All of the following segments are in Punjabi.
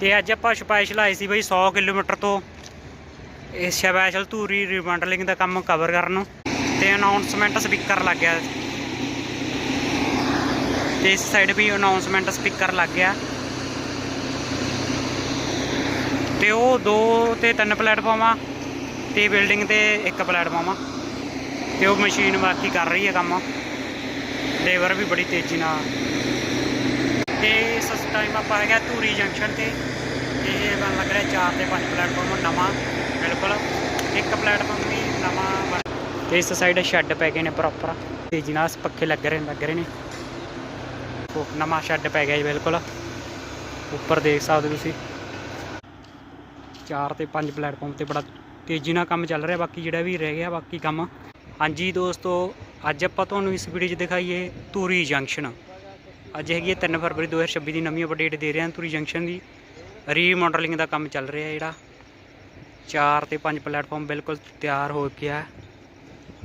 ਤੇ ਅੱਜ ਆਪਾਂ ਸਪੈਸ਼ਲ ਆਏ ਸੀ ਬਈ 100 ਕਿਲੋਮੀਟਰ ਤੋਂ। ਇਹ ਸਪੈਸ਼ਲ ਧੂਰੀ ਰੀਮੰਡਲਿੰਗ ਦਾ ਕੰਮ ਕਵਰ ਕਰਨ ਨੂੰ ਤੇ ਅਨਾਉਂਸਮੈਂਟ ਸਪੀਕਰ ਲੱਗ ਗਿਆ। ਤੇ ਇਸ ਸਾਈਡ ਵੀ ਅਨਾਉਂਸਮੈਂਟ ਸਪੀਕਰ ਲੱਗ ਗਿਆ। ਤੇ ਉਹ ਦੋ ਤੇ ਤਿੰਨ ਪਲੇਟਫਾਰਮਾਂ ਤੇ ਬਿਲਡਿੰਗ ਤੇ ਇੱਕ ਪਲੇਟਫਾਰਮ ਆ। ਤੇ ਉਹ ਮਸ਼ੀਨ ਬਾਕੀ ਕਰ ਰਹੀ ਹੈ ਕੰਮ। ਲੇਬਰ ਵੀ ਬੜੀ ਤੇਜ਼ੀ ਨਾਲ। ਤੇ ਇਸ ਟਾਈਮ ਆਪਾਂ ਹੈਗਾ ਧੂਰੀ ਜੰਕਸ਼ਨ ਤੇ ਤੇ ਇਹ ਬਣ ਲੱਗ ਰਿਹਾ ਚਾਰ ਤੇ ਪੰਜ ਪਲੇਟਫਾਰਮ ਨਵਾਂ, ਬਿਲਕੁਲ। ਇੱਕ ਪਲੇਟਫਾਰਮ ਵੀ ਨਵਾਂ ਤੇ ਇਸ ਸਾਈਡ ਸ਼ੈੱਡ ਪੈ ਗਏ ਨੇ ਪ੍ਰੋਪਰ ਤੇਜ਼ੀ ਨਾਲ ਪੱਖੇ ਲੱਗ ਰਹੇ ਲੱਗ ਰਹੇ ਨੇ। ਉਹ ਨਵਾਂ ਸ਼ੈੱਡ ਪੈ ਗਿਆ ਜੀ, ਬਿਲਕੁਲ। ਉੱਪਰ ਦੇਖ ਸਕਦੇ ਤੁਸੀਂ। ਚਾਰ ਤੇ ਪੰਜ ਪਲੇਟਫਾਰਮ ਤੇ ਬੜਾ ਤੇਜ਼ੀ ਨਾਲ ਕੰਮ ਚੱਲ ਰਿਹਾ, ਬਾਕੀ ਜਿਹੜਾ ਵੀ ਰਹਿ ਗਿਆ, ਬਾਕੀ ਕੰਮ। ਹਾਂਜੀ ਦੋਸਤੋ, ਅੱਜ ਆਪਾਂ ਤੁਹਾਨੂੰ ਇਸ ਵੀਡੀਓ 'ਚ ਦਿਖਾਈਏ ਧੂਰੀ ਜੰਕਸ਼ਨ ਅੱਜ ਹੈਗੀ ਹੈ 3 ਫਰਵਰੀ 2026 ਦੀ ਨਵੀਂ ਅਪਡੇਟ ਦੇ ਰਹੇ ਹਾਂ ਧੂਰੀ ਜੰਕਸ਼ਨ ਦੀ। ਰੀਮਾਡਲਿੰਗ ਦਾ ਕੰਮ ਚੱਲ ਰਿਹਾ ਜਿਹੜਾ। ਚਾਰ ਤੇ ਪੰਜ ਪਲੇਟਫਾਰਮ ਬਿਲਕੁਲ ਤਿਆਰ ਹੋ ਗਿਆ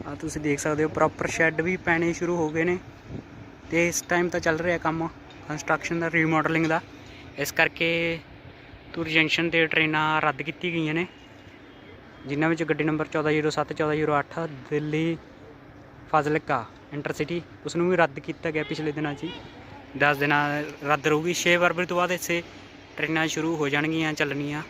ਆ ਤੁਸੀਂ ਦੇਖ ਸਕਦੇ ਹੋ ਪ੍ਰੋਪਰ ਸ਼ੈੱਡ ਵੀ ਪੈਣੇ ਸ਼ੁਰੂ ਹੋ ਗਏ ਨੇ। ਤੇ ਇਸ ਟਾਈਮ ਤਾਂ ਚੱਲ ਰਿਹਾ ਕੰਮ ਕੰਸਟਰਕਸ਼ਨ ਦਾ ਰੀਮਾਡਲਿੰਗ ਦਾ। ਇਸ ਕਰਕੇ ਧੂਰੀ ਜੰਕਸ਼ਨ ਤੇ ਟ੍ਰੇਨਾਂ ਰੱਦ ਕੀਤੀ ਗਈਆਂ ਨੇ। ਜਿਨ੍ਹਾਂ ਵਿੱਚ ਗੱਡੀ ਨੰਬਰ 1407 1408 ਦਿੱਲੀ ਫਾਜ਼ਿਲਕਾ ਇੰਟਰਸਿਟੀ ਉਸ ਨੂੰ ਵੀ ਰੱਦ ਕੀਤਾ ਗਿਆ ਪਿਛਲੇ ਦਿਨਾਂ 'ਚ ਹੀ। 10 ਦਿਨਾਂ ਰੱਦ ਰਹੂਗੀ 6 ਫਰਵਰੀ ਤੋਂ ਬਾਅਦ ਇੱਥੇ ਟ੍ਰੇਨਾਂ ਸ਼ੁਰੂ ਹੋ ਜਾਣਗੀਆਂ, ਚੱਲਣੀਆਂ।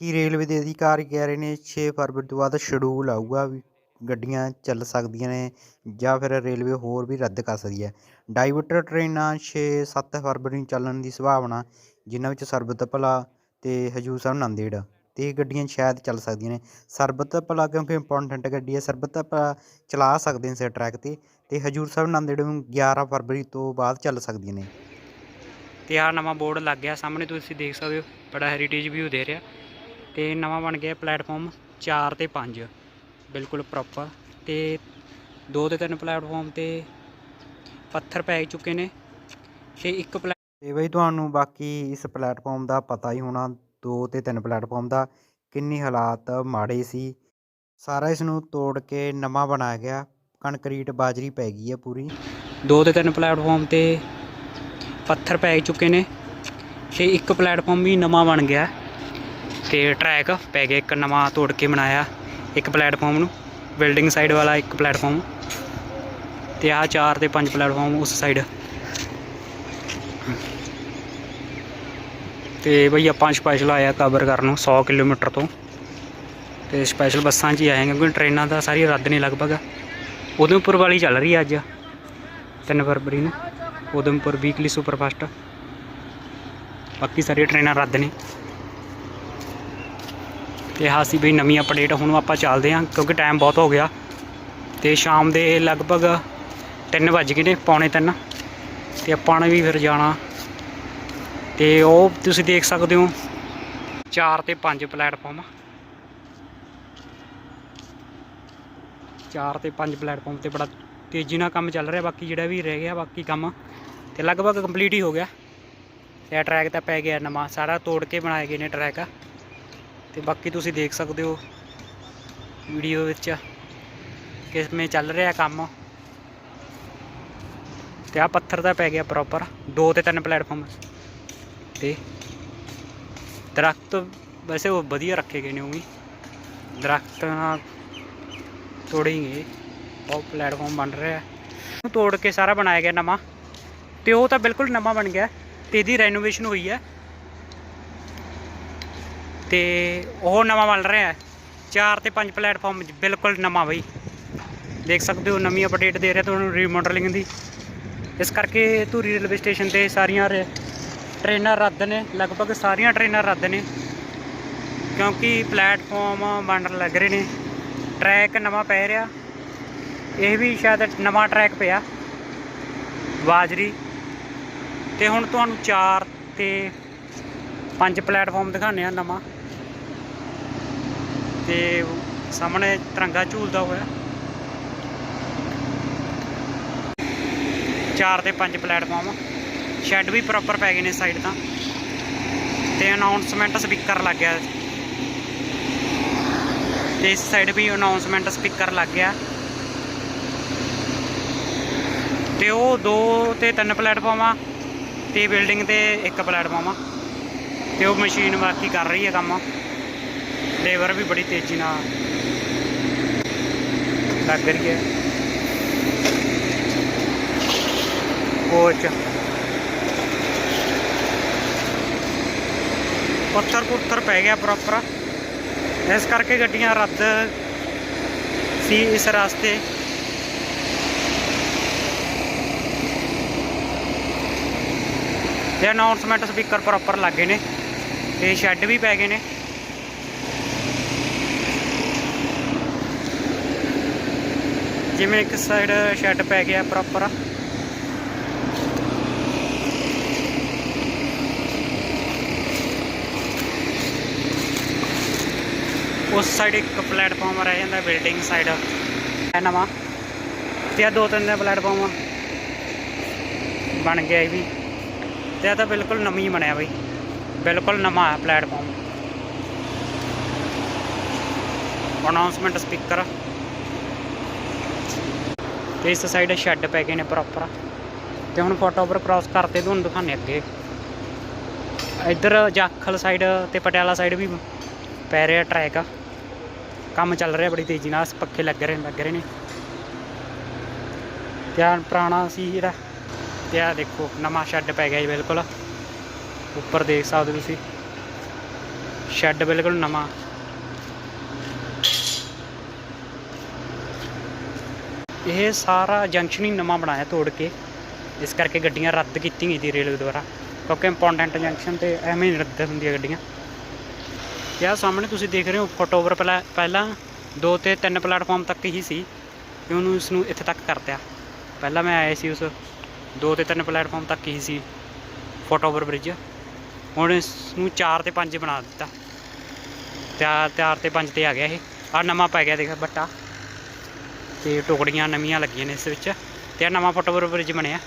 ਕਿ ਰੇਲਵੇ ਦੇ ਅਧਿਕਾਰੀ ਕਹਿ ਰਹੇ ਨੇ 6 ਫਰਵਰੀ ਤੋਂ ਬਾਅਦ ਸ਼ਡਿਊਲ ਆਊਗਾ ਵੀ ਗੱਡੀਆਂ ਚੱਲ ਸਕਦੀਆਂ ਨੇ ਜਾਂ ਫਿਰ ਰੇਲਵੇ ਹੋਰ ਵੀ ਰੱਦ ਕਰ ਸਕਦੀ ਹੈ। ਡਾਈਵਰਟਰ ਟ੍ਰੇਨਾਂ 6-7 ਫਰਵਰੀ ਨੂੰ ਚੱਲਣ ਦੀ ਸੰਭਾਵਨਾ, ਜਿਨ੍ਹਾਂ ਵਿੱਚ ਸਰਬਤ ਭਲਾ ਤੇ ਹਜੂਰ ਸਾਹਿਬ ਨੰਦੇੜ। ਤੇ ਇਹ ਗੱਡੀਆਂ ਸ਼ਾਇਦ ਚੱਲ ਸਕਦੀਆਂ ਨੇ। ਸਰਬਤ ਭਲਾ ਕਿਉਂਕਿ ਇੰਪੋਰਟੈਂਟ ਗੱਡੀ ਹੈ ਸਰਬਤ ਭਲਾ ਚਲਾ ਸਕਦੇ ਨੇ ਇਸ ਟਰੈਕ ਤੇ ਤੇ ਹਜੂਰ ਸਾਹਿਬ ਨੰਦੇੜ ਨੂੰ 11 ਫਰਵਰੀ ਤੋਂ ਬਾਅਦ ਚੱਲ ਸਕਦੀਆਂ ਨੇ। ਤੇ ਆਹ ਨਵਾਂ ਬੋਰਡ ਲੱਗ ਗਿਆ ਸਾਹਮਣੇ ਤੁਸੀਂ ਦੇਖ ਸਕਦੇ ਹੋ ਬੜਾ ਹੈਰੀਟੇਜ ਵਿਊ ਦੇ ਰਿਹਾ। ਤੇ ਨਵਾਂ ਬਣ ਗਿਆ ਪਲੇਟਫਾਰਮ 4 ਤੇ 5 ਬਿਲਕੁਲ ਪ੍ਰੋਪਰ ਤੇ ਦੋ ਤੇ ਤਿੰਨ ਪਲੇਟਫਾਰਮ ਤੇ ਪੱਥਰ ਪੈ ਚੁੱਕੇ ਨੇ ਤੇ ਇੱਕ ਤੇ ਬਈ ਤੁਹਾਨੂੰ ਬਾਕੀ ਇਸ ਪਲੇਟਫਾਰਮ ਦਾ ਪਤਾ ਹੀ ਹੋਣਾ ਦੋ ਤੇ ਤਿੰਨ ਪਲੇਟਫਾਰਮ ਦਾ, ਕਿੰਨੀ ਹਾਲਾਤ ਮਾੜੇ ਸੀ। ਸਾਰਾ ਇਸ ਨੂੰ ਤੋੜ ਕੇ ਨਵਾਂ ਬਣਾਇਆ ਗਿਆ। ਕੰਕਰੀਟ ਬਾਜਰੀ ਪੈ ਗਈ ਹੈ ਪੂਰੀ। ਦੋ ਤੇ ਤਿੰਨ ਪਲੇਟਫਾਰਮ ਤੇ ਪੱਥਰ ਪੈ ਚੁੱਕੇ ਨੇ ਤੇ ਇੱਕ ਪਲੇਟਫਾਰਮ ਵੀ ਨਵਾਂ ਬਣ ਗਿਆ ਤੇ ਟਰੈਕ ਪੈ ਗਿਆ ਇੱਕ ਨਵਾਂ ਤੋੜ ਕੇ ਬਣਾਇਆ ਇੱਕ ਪਲੇਟਫਾਰਮ ਨੂੰ, ਬਿਲਡਿੰਗ ਸਾਈਡ ਵਾਲਾ ਇੱਕ ਪਲੇਟਫਾਰਮ ਤੇ ਆਹ ਚਾਰ ਤੇ ਪੰਜ ਪਲੇਟਫਾਰਮ ਉਸ ਸਾਈਡ। ਤੇ ਬਈ ਆਪਾਂ ਸਪੈਸ਼ਲ ਆਇਆ ਕਵਰ ਕਰਨ ਨੂੰ 100 ਕਿਲੋਮੀਟਰ ਤੋਂ। ਤੇ ਸਪੈਸ਼ਲ ਬੱਸਾਂ 'ਚ ਹੀ ਆਏ ਕਿਉਂਕਿ ਟ੍ਰੇਨਾਂ ਦਾ ਸਾਰੀ ਰੱਦ ਨੇ ਲਗਭਗ। ਉਦਮਪੁਰ ਵਾਲੀ ਚੱਲ ਰਹੀ ਅੱਜ 3 ਫਰਵਰੀ ਨੂੰ। ਉਦਮਪੁਰ ਵੀਕਲੀ ਸੁਪਰਫਾਸਟ ਬਾਕੀ ਸਾਰੀਆਂ ਟ੍ਰੇਨਾਂ ਰੱਦ ਨੇ। ਤੇ ਹਾਂ ਸੀ ਬਈ ਨਵੀਂ ਅਪਡੇਟ ਹੁਣ ਆਪਾਂ ਚੱਲਦੇ ਹਾਂ ਕਿਉਂਕਿ ਟਾਈਮ ਬਹੁਤ ਹੋ ਗਿਆ। ਤੇ ਸ਼ਾਮ ਦੇ ਲਗਭਗ 3 ਵੱਜ ਗਏ ਨੇ, ਪੌਣੇ 3 ਤੇ ਆਪਾਂ ਨੇ ਵੀ ਫਿਰ ਜਾਣਾ ਤੇ ਉਹ ਤੁਸੀਂ ਦੇਖ ਸਕਦੇ ਹੋ 4 ਤੇ 5 ਪਲੇਟਫਾਰਮ 4 ਤੇ 5 ਪਲੇਟਫਾਰਮ ਤੇ ਬੜਾ ਤੇਜ਼ੀ ਨਾਲ ਕੰਮ ਚੱਲ ਰਿਹਾ, ਬਾਕੀ ਜਿਹੜਾ ਵੀ ਰਹਿ ਗਿਆ, ਬਾਕੀ ਕੰਮ ਤੇ ਲਗਭਗ ਕੰਪਲੀਟ ਹੀ ਹੋ ਗਿਆ। ਤੇ ਟਰੈਕ ਤਾਂ ਪੈ ਗਿਆ ਨਵਾਂ, ਸਾਰਾ ਤੋੜ ਕੇ ਬਣਾਏ ਗਏ ਨੇ ਟਰੈਕ ਤੇ ਬਾਕੀ ਤੁਸੀਂ ਦੇਖ ਸਕਦੇ ਹੋ ਵੀਡੀਓ ਵਿੱਚ ਕਿਸਮੇ ਚੱਲ ਰਿਹਾ ਕੰਮ। ਤੇ ਆ ਪੱਥਰ ਦਾ ਪੈ ਗਿਆ ਪ੍ਰੋਪਰ ਦੋ ਤੇ ਤਿੰਨ ਪਲੇਟਫਾਰਮ। ਤੇ ਦਰਖਤ ਵੈਸੇ ਉਹ ਵਧੀਆ ਰੱਖੇ ਗਏ ਨੇ ਉਹ ਵੀ। ਦਰਖਤ ਨਾਲ ਤੋੜੇਂਗੇ ਉਹ ਪਲੇਟਫਾਰਮ ਬਣ ਰਿਹਾ ਉਹ ਤੋੜ ਕੇ ਸਾਰਾ ਬਣਾਇਆ ਗਿਆ ਨਵਾਂ ਤੇ ਉਹ ਤਾਂ ਬਿਲਕੁਲ ਨਵਾਂ ਬਣ ਗਿਆ। ਤੇ ਇਹਦੀ ਰੈਨੋਵੇਸ਼ਨ ਹੋਈ ਹੈ। ਤੇ ਉਹ ਨਵਾਂ ਬਣ ਰਿਹਾ ਹੈ। ਚਾਰ ਤੇ ਪੰਜ ਪਲੇਟਫਾਰਮ ਬਿਲਕੁਲ ਨਵਾਂ ਬਈ। ਦੇਖ ਸਕਦੇ ਹੋ ਨਵੀਂ ਅਪਡੇਟ ਦੇ ਰਿਹਾ ਤੁਹਾਨੂੰ ਰੀਮੋਡਲਿੰਗ ਦੀ। ਇਸ ਕਰਕੇ ਧੂਰੀ ਰੇਲਵੇ ਸਟੇਸ਼ਨ ਤੇ ਸਾਰੀਆਂ ਟ੍ਰੇਨਾਂ ਰੱਦ ਨੇ, ਲਗਭਗ ਸਾਰੀਆਂ ਟ੍ਰੇਨਾਂ ਰੱਦ ਨੇ। ਕਿਉਂਕਿ ਪਲੇਟਫਾਰਮ ਬਣਨ ਲੱਗ ਰਹੇ ਨੇ ਟਰੈਕ ਨਵਾਂ ਪੈ ਰਿਹਾ। ਇਹ ਵੀ ਸ਼ਾਇਦ ਨਵਾਂ ਟਰੈਕ ਪਿਆ, ਬਾਜਰੀ। ਤੇ ਹੁਣ ਤੁਹਾਨੂੰ ਚਾਰ ਤੇ ਪੰਜ ਪਲੇਟਫਾਰਮ ਦਿਖਾਉਂਦੇ ਆ ਨਵਾਂ। ਤੇ ਸਾਹਮਣੇ ਤਿਰੰਗਾ ਝੂਲਦਾ ਹੋਇਆ। ਚਾਰ ਤੇ ਪੰਜ ਪਲੇਟਫਾਰਮ। ਸ਼ੈੱਡ ਵੀ ਪ੍ਰੋਪਰ ਪੈ ਗਏ ਨੇ ਸਾਈਡ ਤਾਂ। ਤੇ ਅਨਾਉਂਸਮੈਂਟ ਸਪੀਕਰ ਲੱਗ ਗਿਆ। ਤੇ ਇਸ ਸਾਈਡ ਵੀ ਅਨਾਉਂਸਮੈਂਟ ਸਪੀਕਰ ਲੱਗ ਗਿਆ। ਤੇ ਉਹ ਦੋ ਤੇ ਤਿੰਨ ਪਲੇਟਫਾਰਮਾਂ ਤੇ ਬਿਲਡਿੰਗ ਤੇ ਇੱਕ ਪਲੇਟਫਾਰਮ ਆ। ਤੇ ਉਹ ਮਸ਼ੀਨ ਬਾਕੀ ਕਰ ਰਹੀ ਹੈ ਕੰਮ। ਲੇਬਰ ਵੀ ਬੜੀ ਤੇਜ਼ੀ ਨਾਲ ਲੱਗ ਰਹੀ ਹੈ। ਕੋਚ ਪੱਥਰ ਪੁੱਥਰ ਪੈ ਗਿਆ ਪ੍ਰੋਪਰ ਇਸ ਕਰਕੇ ਗੱਡੀਆਂ ਰੱਦ ਸੀ ਇਸ ਰਸਤੇ। ਤੇ ਅਨਾਉਂਸਮੈਂਟ ਸਪੀਕਰ ਪ੍ਰੋਪਰ ਲੱਗੇ ਨੇ। ਤੇ ਸ਼ੈੱਡ ਵੀ ਪੈ ਗਏ ਨੇ। ਜਿਵੇਂ ਇੱਕ ਸਾਈਡ ਸ਼ੈੱਡ ਪੈ ਗਿਆ ਪ੍ਰੋਪਰ ਉਸ ਸਾਈਡ ਇੱਕ ਪਲੇਟਫਾਰਮ ਰਹਿ ਜਾਂਦਾ ਬਿਲਡਿੰਗ ਸਾਈਡ ਹੈ ਨਵਾਂ। ਤੇ ਆ ਦੋ ਤਿੰਨ ਦੇ ਪਲੇਟਫਾਰਮ ਬਣ ਗਿਆ ਇਹ ਵੀ। ਤੇ ਇਹ ਤਾਂ ਬਿਲਕੁਲ ਨਵੀਂ ਹੀ ਬਣਿਆ ਬਈ। ਬਿਲਕੁਲ ਨਵਾਂ ਹੈ ਪਲੇਟਫਾਰਮ ਅਨਾਉਂਸਮੈਂਟ ਸਪੀਕਰ ਤੇ ਇਸ ਸਾਈਡ ਸ਼ੈੱਡ ਪੈ ਗਏ ਨੇ ਪ੍ਰੋਪਰ ਤੇ ਹੁਣ ਫੋਟੋ ਫੁੱਟਓਵਰ ਕ੍ਰਾਸ ਕਰਤੇ ਤੁਹਾਨੂੰ ਦਿਖਾਣੇ ਅੱਗੇ। ਇੱਧਰ ਜਾਖਲ ਸਾਈਡ ਤੇ ਪਟਿਆਲਾ ਸਾਈਡ ਵੀ ਪੈ ਰਿਹਾ ਟਰੈਕ ਆ ਕੰਮ ਚੱਲ ਰਿਹਾ ਬੜੀ ਤੇਜ਼ੀ ਨਾਲ, ਪੱਖੇ ਲੱਗ ਰਹੇ ਲੱਗ ਰਹੇ ਨੇ। ਧਿਆਨ ਪੁਰਾਣਾ ਸੀ ਜਿਹੜਾ ਤੇ ਆ ਦੇਖੋ, ਨਵਾਂ ਸ਼ੈੱਡ ਪੈ ਗਿਆ ਜੀ ਬਿਲਕੁਲ। ਉੱਪਰ ਦੇਖ ਸਕਦੇ ਤੁਸੀਂ। ਸ਼ੈੱਡ ਬਿਲਕੁਲ ਨਵਾਂ। ਇਹ ਸਾਰਾ ਜੰਕਸ਼ਨ ਹੀ ਨਵਾਂ ਬਣਾਇਆ ਤੋੜ ਕੇ। ਇਸ ਕਰਕੇ ਗੱਡੀਆਂ ਰੱਦ ਕੀਤੀ ਗਈ ਸੀ ਰੇਲਵੇ ਦੁਆਰਾ। ਕਿਉਂਕਿ ਇੰਪੋਰਟੈਂਟ ਜੰਕਸ਼ਨ ਤੇ ਐਵੇਂ ਹੀ ਰੱਦ ਹੁੰਦੀਆਂ ਗੱਡੀਆਂ। ਤੇ ਆਹ ਸਾਹਮਣੇ ਤੁਸੀਂ ਦੇਖ ਰਹੇ ਹੋ ਫੁੱਟਓਵਰ ਪਹਿਲਾਂ ਪਹਿਲਾਂ ਦੋ ਤੇ ਤਿੰਨ ਪਲੇਟਫਾਰਮ ਤੱਕ ਹੀ ਸੀ ਤੇ ਉਹਨੂੰ ਇਸ ਨੂੰ ਇੱਥੇ ਤੱਕ ਕਰਤਿਆ ਪਹਿਲਾਂ ਮੈਂ ਆਇਆ ਸੀ ਉਸ ਦੋ ਤੇ ਤਿੰਨ ਪਲੇਟਫਾਰਮ ਤੱਕ ਹੀ ਸੀ ਫੁੱਟਓਵਰ ਬ੍ਰਿਜ ਹੁਣ ਇਸ ਨੂੰ 4 ਤੇ 5 ਬਣਾ ਦਿੱਤਾ। ਤਿਆਰ ਤਿਆਰ ਤੇ 5 ਤੇ ਆ ਗਿਆ ਇਹ। ਆ ਨਵਾਂ ਪੈ ਗਿਆ ਦੇਖ, ਬੱਟਾ। ਤੇ ਟੁਕੜੀਆਂ ਨਵੀਆਂ ਲੱਗੀਆਂ ਨੇ ਇਸ ਵਿੱਚ। ਤੇ ਆ ਨਵਾਂ ਫੁੱਟਓਵਰ ਬ੍ਰਿਜ ਬਣਿਆ।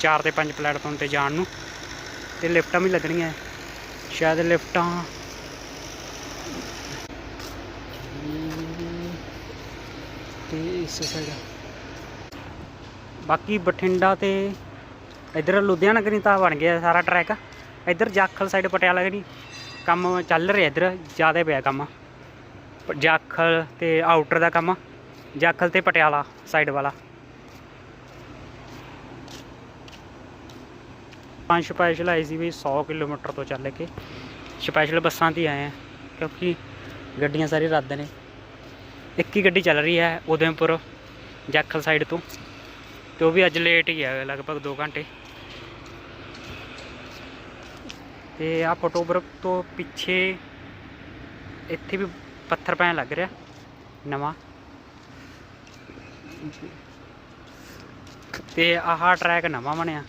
4 ਤੇ 5 ਪਲੇਟਫਾਰਮ ਤੇ ਜਾਣ ਨੂੰ। ਤੇ ਲਿਫਟਾਂ ਵੀ ਲੱਗਣੀਆਂ। ਸ਼ਾਇਦ ਲਿਫਟਾਂ ਤੇ ਇਸ ਸਾਈਡ ਬਾਕੀ ਬਠਿੰਡਾ ਤੇ ਇਧਰ ਲੁਧਿਆਣਾ ਕਨੀ ਤਾਂ ਬਣ ਗਿਆ ਸਾਰਾ ਟਰੈਕ ਇਧਰ ਜਾਖਲ ਸਾਈਡ ਪਟਿਆਲਾ ਕਨੀ ਕੰਮ ਚੱਲ ਰਿਹਾ ਇਧਰ, ਜ਼ਿਆਦਾ ਪਿਆ ਕੰਮ। ਜਾਖਲ ਤੇ ਆਊਟਰ ਦਾ ਕੰਮ, ਜਾਖਲ ਤੇ ਪਟਿਆਲਾ ਸਾਈਡ ਵਾਲਾ। ਪੰਜ ਸਪੈਸ਼ਲ ਆਈ ਸੀ ਵੀ 100 ਕਿਲੋਮੀਟਰ ਤੋਂ ਚੱਲ ਕੇ। ਸਪੈਸ਼ਲ ਬੱਸਾਂ ਤੇ ਹੀ ਆਏ ਆ, ਕਿਉਂਕਿ ਗੱਡੀਆਂ ਸਾਰੀ ਰੱਦ ਨੇ। ਇੱਕ ਹੀ ਗੱਡੀ ਚੱਲ ਰਹੀ ਹੈ ਉਦੈਮਪੁਰ ਜਾਖਲ ਸਾਈਡ ਤੋਂ। ਤੇ ਉਹ ਵੀ ਅੱਜ ਲੇਟ ਹੀ ਹੈ, ਲਗਭਗ 2 ਘੰਟੇ। ਤੇ ਆ ਫੋਟੋਗ੍ਰਾਫ ਤੋਂ ਪਿੱਛੇ ਇੱਥੇ ਵੀ ਪੱਥਰ ਪੈਣ ਲੱਗ ਰਿਹਾ, ਨਵਾਂ। ਤੇ ਆਹ ਟਰੈਕ ਨਵਾਂ ਬਣਿਆ।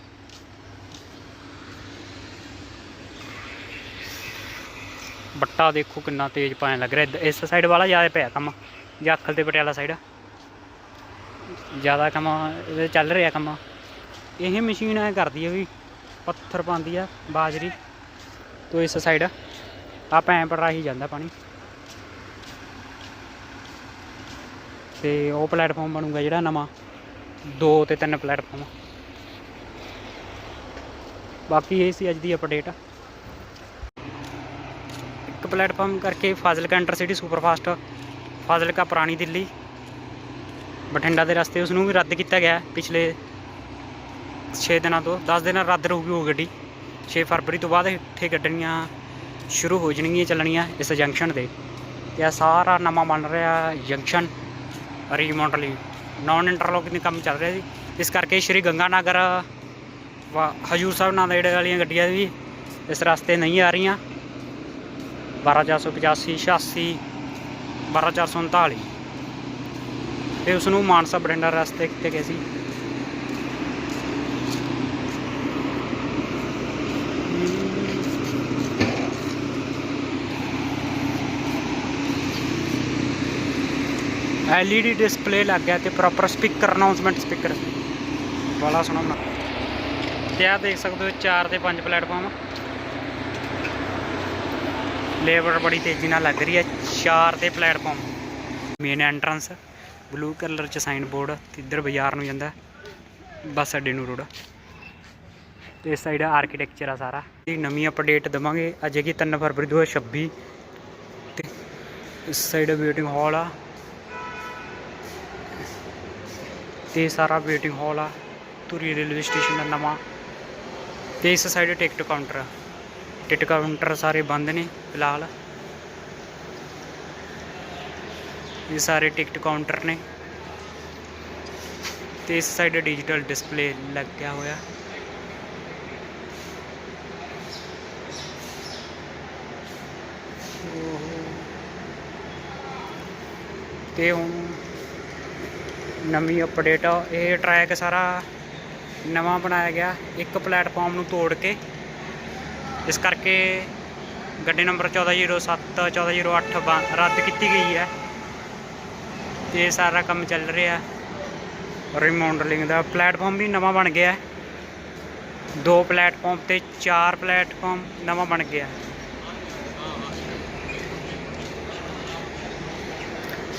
ਬੱਟਾ ਦੇਖੋ ਕਿੰਨਾ ਤੇਜ਼ ਪੈਣ ਲੱਗ ਰਿਹਾ, ਇਸ ਸਾਈਡ ਵਾਲਾ ਜ਼ਿਆਦਾ ਪਿਆ ਕੰਮ। ਜਾਖਲ ਤੇ ਪਟਿਆਲਾ ਸਾਈਡ ਜ਼ਿਆਦਾ ਕੰਮ, ਇਹਦੇ ਚੱਲ ਰਿਹਾ ਕੰਮ। ਇਹ ਮਸ਼ੀਨ ਐ ਕਰਦੀ ਹੈ ਵੀ ਪੱਥਰ ਪਾਉਂਦੀ ਆ ਬਾਜਰੀ ਤੋਂ ਇਸ ਸਾਈਡ ਆ ਪੈਂਪ ਰਾਹੀਂ ਜਾਂਦਾ ਪਾਣੀ। ਤੇ ਉਹ ਪਲੇਟਫਾਰਮ ਬਣੂਗਾ ਜਿਹੜਾ ਨਵਾਂ। ਦੋ ਤੇ ਤਿੰਨ ਪਲੇਟਫਾਰਮ ਬਾਕੀ ਇਹ ਸੀ ਅੱਜ ਦੀ ਅਪਡੇਟ ਇੱਕ ਪਲੇਟਫਾਰਮ ਕਰਕੇ ਫਾਜ਼ਿਲਕਾ ਇੰਟਰਸਿਟੀ ਸੁਪਰਫਾਸਟ ਫਾਜ਼ਿਲਕਾ ਪੁਰਾਣੀ ਦਿੱਲੀ। ਬਠਿੰਡਾ ਦੇ ਰਸਤੇ ਉਸ ਨੂੰ ਵੀ ਰੱਦ ਕੀਤਾ ਗਿਆ। ਪਿਛਲੇ 6 ਦਿਨਾਂ ਤੋਂ 10 ਦਿਨਾਂ ਰੱਦ ਰਹੂਗੀ ਉਹ ਗੱਡੀ। 6 ਫਰਵਰੀ ਤੋਂ ਬਾਅਦ ਇੱਥੇ ਗੱਡੀਆਂ ਸ਼ੁਰੂ ਹੋ ਜਾਣਗੀਆਂ, ਚੱਲਣੀਆਂ ਇਸ ਜੰਕਸ਼ਨ ਤੇ। ਤੇ ਇਹ ਸਾਰਾ ਨਵਾਂ ਬਣ ਰਿਹਾ ਜੰਕਸ਼ਨ ਰੀਮੋਡਲਿੰਗ ਨਾਨ ਇੰਟਰਲੋਕਿੰਗ ਕੰਮ ਚੱਲ ਰਿਹਾ ਸੀ ਇਸ ਕਰਕੇ ਸ਼੍ਰੀ ਗੰਗਾ ਨਗਰ ਵਾ- ਹਜੂਰ ਸਾਹਿਬ ਨਾਂਦੇੜ ਵਾਲੀਆਂ ਗੱਡੀਆਂ ਵੀ ਇਸ ਰਸਤੇ ਨਹੀਂ ਆ ਰਹੀਆਂ। 12485 86 12439 ਤੇ ਉਸ ਨੂੰ ਮਾਨਸਾ ਬਠਿੰਡਾ ਰਸਤੇ ਤੇ ਗਏ ਸੀ। ਐਲਈਡੀ ਡਿਸਪਲੇ ਲੱਗ ਗਿਆ ਤੇ ਪ੍ਰੋਪਰ ਸਪੀਕਰ ਅਨਾਉਂਸਮੈਂਟ ਸਪੀਕਰ ਬੜਾ ਸੋਹਣਾ ਬਣਾ ਤੇ ਆ ਦੇਖ ਸਕਦੇ ਹੋ 4 ਤੇ 5 ਪਲੇਟਫਾਰਮ ਲੇਬਰ ਬੜੀ ਤੇਜ਼ੀ ਨਾਲ ਲੱਗ ਰਹੀ ਹੈ। 4 ਤੇ platform. Main entrance blue colour ਚ ਸਾਈਨ ਬੋਰਡ ਤੇ ਇੱਧਰ ਬਾਜ਼ਾਰ ਨੂੰ ਜਾਂਦਾ। ਬੱਸ ਅੱਡੇ ਨੂੰ ਰੋਡ। ਤੇ ਇਸ ਸਾਈਡ ਆਰਕੀਟੈਕਚਰ ਆ ਸਾਰਾ। ਇਹ ਨਵੀਂ ਅਪਡੇਟ ਦਵਾਂਗੇ। ਅੱਜ ਹੈਗੀ 3 ਫਰਵਰੀ 2026 ਤੇ ਇਸ ਸਾਈਡ ਵੇਟਿੰਗ ਹਾਲ ਆ। ਤੇ ਸਾਰਾ ਵੇਟਿੰਗ ਹਾਲ ਆ। ਧੂਰੀ ਰੇਲਵੇ ਸਟੇਸ਼ਨ ਦਾ ਨਵਾਂ। ਤੇ ਇਸ ਸਾਈਡ ਟਿਕਟ ਕਾਊਂਟਰ ਆ। ਟਿਕਟ ਕਾਊਂਟਰ ਸਾਰੇ ਬੰਦ ਨੇ ਫਿਲਹਾਲ। ਇਹ ਸਾਰੇ ਟਿਕਟ ਕਾਊਂਟਰ ਨੇ। ਤੇ ਇਸ ਸਾਈਡ ਡਿਜੀਟਲ ਡਿਸਪਲੇ ਲੱਗਿਆ ਹੋਇਆ। ਤੇ ਹੁਣ ਨਵੀਂ ਅਪਡੇਟ ਇਹ ਟਰੈਕ ਸਾਰਾ ਨਵਾਂ ਬਣਾਇਆ ਗਿਆ। ਇੱਕ ਪਲੇਟਫਾਰਮ ਨੂੰ ਤੋੜ ਕੇ ਇਸ ਕਰਕੇ ਗੱਡੀ ਨੰਬਰ 1407 1408 ਬੰ- ਰੱਦ ਕੀਤੀ ਗਈ ਹੈ। ਤੇ ਇਹ ਸਾਰਾ ਕੰਮ ਚੱਲ ਰਿਹਾ। ਰਿਮੋਡਲਿੰਗ ਦਾ ਪਲੇਟਫਾਰਮ ਵੀ ਨਵਾਂ ਬਣ ਗਿਆ ਦੋ ਪਲੇਟਫਾਰਮ ਤੇ ਚਾਰ ਪਲੇਟਫਾਰਮ ਨਵਾਂ ਬਣ ਗਿਆ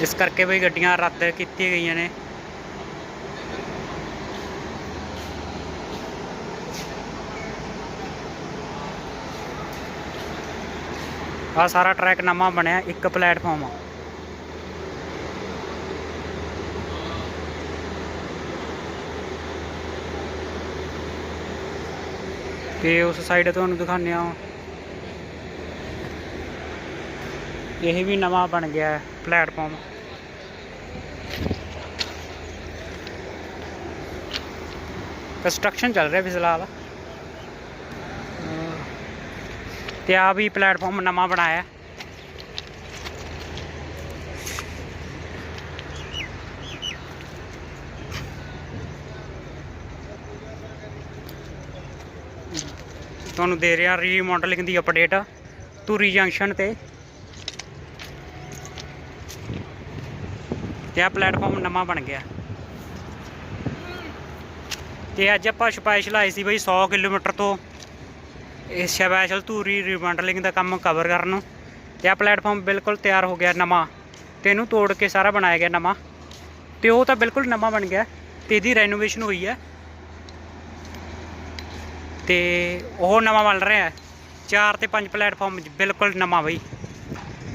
ਇਸ ਕਰਕੇ ਵੀ ਗੱਡੀਆਂ ਰੱਦ ਕੀਤੀਆਂ ਗਈਆਂ ਨੇ। ਆ ਸਾਰਾ ਟਰੈਕ ਨਵਾਂ ਬਣਿਆ, ਇੱਕ ਪਲੇਟਫਾਰਮ ਆ। ਤੇ ਉਸ ਸਾਈਡ ਤੁਹਾਨੂੰ ਦਿਖਾਉਂਦੇ ਆ ਇਹ ਵੀ ਨਵਾਂ ਬਣ ਗਿਆ ਹੈ, ਪਲੇਟਫਾਰਮ। ਕੰਸਟਰਕਸ਼ਨ ਚੱਲ ਰਿਹਾ ਵੀ ਫਿਲਹਾਲ। ਤੇ ਆ ਵੀ ਪਲੇਟਫਾਰਮ ਨਵਾਂ ਬਣਾਇਆ। ਤੁਹਾਨੂੰ ਦੇ ਰਿਹਾ ਰੀਮਾਡਲਿੰਗ ਦੀ ਅਪਡੇਟ ਧੂਰੀ ਜੰਕਸ਼ਨ ਤੇ। ਤੇ ਆ ਪਲੇਟਫਾਰਮ ਨਵਾਂ ਬਣ ਗਿਆ। ਤੇ ਅੱਜ ਆਪਾਂ ਸਪੈਸ਼ਲ ਆਏ ਸੀ ਬਈ 100 ਕਿਲੋਮੀਟਰ ਤੋਂ ਇਹ ਸਪੈਸ਼ਲ ਧੂਰੀ ਰੀਮਾਡਲਿੰਗ ਦਾ ਕੰਮ ਕਵਰ ਕਰਨ ਨੂੰ। ਤੇ ਆ ਪਲੇਟਫਾਰਮ ਬਿਲਕੁਲ ਤਿਆਰ ਹੋ ਗਿਆ ਨਵਾਂ। ਤੇ ਇਹਨੂੰ ਤੋੜ ਕੇ ਸਾਰਾ ਬਣਾਇਆ ਗਿਆ ਨਵਾਂ। ਤੇ ਉਹ ਤਾਂ ਬਿਲਕੁਲ ਨਵਾਂ ਬਣ ਗਿਆ। ਤੇ ਇਹਦੀ ਰੈਨੋਵੇਸ਼ਨ ਹੋਈ ਹੈ। ਤੇ ਉਹ ਨਵਾਂ ਬਣ ਰਿਹਾ ਹੈ। ਚਾਰ ਤੇ ਪੰਜ ਪਲੇਟਫਾਰਮ ਬਿਲਕੁਲ ਨਵਾਂ ਬਈ।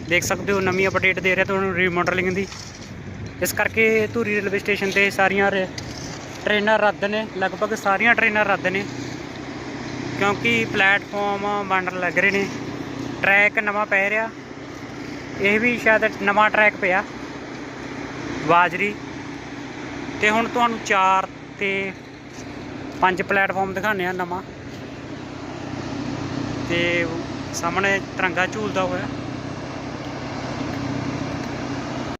ਦੇਖ ਸਕਦੇ ਹੋ ਨਵੀਂ ਅਪਡੇਟ ਦੇ ਰਿਹਾ ਤੁਹਾਨੂੰ ਰੀਮਾਡਲਿੰਗ ਦੀ। ਇਸ ਕਰਕੇ ਧੂਰੀ ਰੇਲਵੇ ਸਟੇਸ਼ਨ ਤੇ ਸਾਰੀਆਂ ਰੇ- ਟ੍ਰੇਨਾਂ ਰੱਦ ਨੇ। ਲਗਭਗ ਸਾਰੀਆਂ ਟ੍ਰੇਨਾਂ ਰੱਦ ਨੇ। ਕਿਉਂਕਿ ਪਲੇਟਫਾਰਮ ਬਣਨ ਲੱਗ ਰਹੇ ਨੇ। ਟਰੈਕ ਨਵਾਂ ਪੈ ਰਿਹਾ। ਇਹ ਵੀ ਸ਼ਾਇਦ ਨਵਾਂ ਟਰੈਕ ਪਿਆ। ਬਾਜਰੀ। ਤੇ ਹੁਣ ਤੁਹਾਨੂੰ ਚਾਰ ਤੇ ਪੰਜ ਪਲੇਟਫਾਰਮ ਦਿਖਾਉਂਦੇ ਆ ਨਵਾਂ। ਤੇ ਸਾਹਮਣੇ ਤਿਰੰਗਾ ਝੂਲਦਾ ਹੋਇਆ।